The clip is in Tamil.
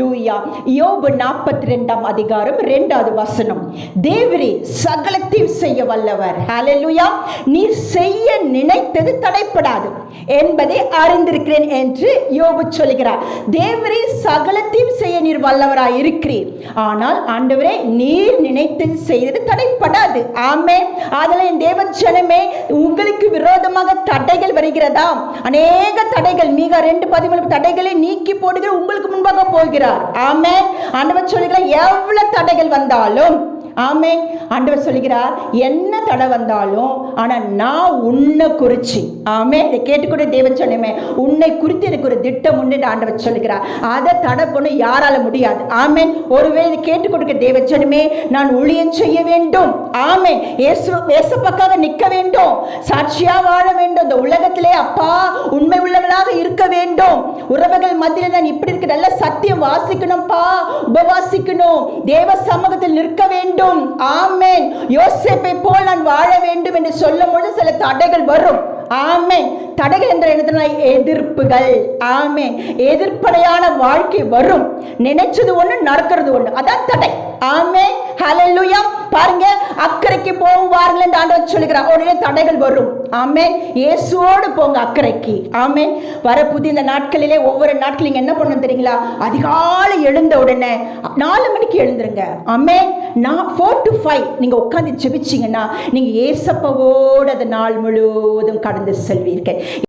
லூயா யோபு நாற்பத்தி ரெண்டாம் அதிகாரம் ரெண்டாவது வசனம். தேவரே சகலத்தையும் செய்ய வல்லவர். ஹalleluya நீ செய்ய நினைத்தது தடைப்படாது என்பதை அறிந்திருக்கிறேன் என்று யோபு சொல்கிறார் தேவரே சகலத்தையும் செய்ய நீர் வல்லவராய் இருக்கிறீர். ஆனால் ஆண்டவரே நீர் நினைத்தது செய்தது தடைப்படாது. ஆமே அதில் என் தேவ ஜனமே உங்களுக்கு விரோதமாக தடைகள் வருகிறதா அநேக தடைகள் மிக ரெண்டு பதிமூணு தடைகளை நீக்கி போடுகிற உங்களுக்கு முன்பாக போகிறார். ஆமே ஆண்டவர் சொல்லுகிறார் எவ்வளவு தடைகள் வந்தாலும் ஆமே ஆண்டவர் சொல்லுகிறார் என்ன தடை வந்தாலும் ஆனால் நான் உன்னை குறிச்சு. ஆமே இதை கேட்டுக்கூட தேவன் சொன்னமே உன்னை குறித்து எனக்கு ஒரு திட்டம் உண்டு ஆண்டவர் சொல்லுகிறார். அதை தடை பண்ண யாரால முடியாது. ஆமேன். ஒருவேளை இதை கேட்டுக் கொடுக்க தேவ சொன்னமே நான் ஊழியம் செய்ய வேண்டும். ஆமே இயேசு இயேசுப்பக்காக நிற்க வேண்டும். சாட்சியா வாழ வேண்டும். இந்த உலகத்திலே அப்பா உண்மை உள்ளவளாக இருக்க வேண்டும். உறவுகள் மத்தியில் நான் இப்படி இருக்க. நல்ல சத்தியம் வாசிக்கணும்ப்பா உபவாசிக்கணும். தேவ சமூகத்தில் நிற்க வேண்டும். ஆமேன். யோசிப்பை போல் நான் வாழ வேண்டும் என்று சொல்லி சொல்லும் பொழுது சில தடைகள் வரும். ஆமை தடைகள் என்ற இடத்துல எதிர்ப்புகள். ஆமை எதிர்ப்படையான வாழ்க்கை வரும். நினைச்சது ஒண்ணு நடக்கிறது ஒண்ணு. அதான் தடை. ஆமே ஹலலுயம் பாருங்க அக்கறைக்கு போகும் வாருங்கள் என்று ஆண்டவர் சொல்லுகிறார். உடனே தடைகள் வரும். ஆமே இயேசுவோடு போங்க அக்கறைக்கு. ஆமே வர புதிய இந்த நாட்களிலே ஒவ்வொரு நாட்கள் நீங்க என்ன பண்ணணும் தெரியுங்களா? அதிகாலை எழுந்த உடனே நாலு மணிக்கு எழுந்துருங்க. ஆமே நான் ஃபோர் டு ஃபைவ் நீங்க உட்காந்து ஜெபிச்சீங்கன்னா நீங்க ஏசப்பவோடு அது நாள் முழுவதும் கடந்து செல்வீர்கள்.